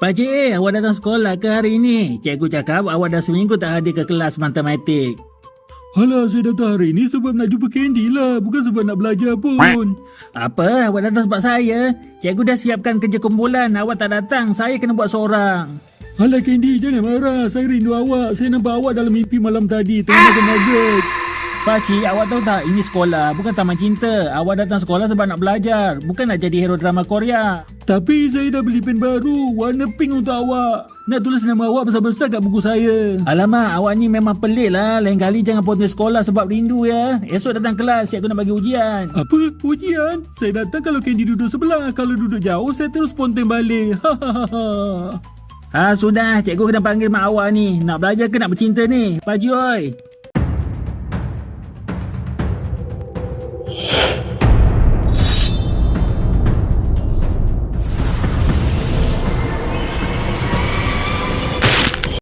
Pakcik, awak datang sekolah ke hari ini? Cikgu cakap awak dah seminggu tak hadir ke kelas matematik. Alah, saya datang hari ni sebab nak jumpa Candy lah. Bukan sebab nak belajar pun. Apa? Awak datang sebab saya? Cikgu dah siapkan kerja kumpulan. Awak tak datang. Saya kena buat seorang. Alah Candy, jangan marah. Saya rindu awak. Saya nampak awak dalam mimpi malam tadi. Tengah makan nugget. Pakcik, awak tahu tak? Ini sekolah. Bukan taman cinta. Awak datang sekolah sebab nak belajar. Bukan nak jadi hero drama Korea. Tapi saya dah beli pen baru. Warna pink untuk awak. Nak tulis nama awak besar-besar kat buku saya. Alamak, awak ni memang pelik lah. Lain kali jangan ponteng sekolah sebab rindu ya. Esok datang kelas, cikgu nak bagi ujian. Apa? Ujian? Saya datang kalau Candy duduk sebelah. Kalau duduk jauh, saya terus ponteng balik. Hahaha. Ha, sudah. Cikgu kena panggil mak awak ni. Nak belajar ke nak bercinta ni? Pakcik oi.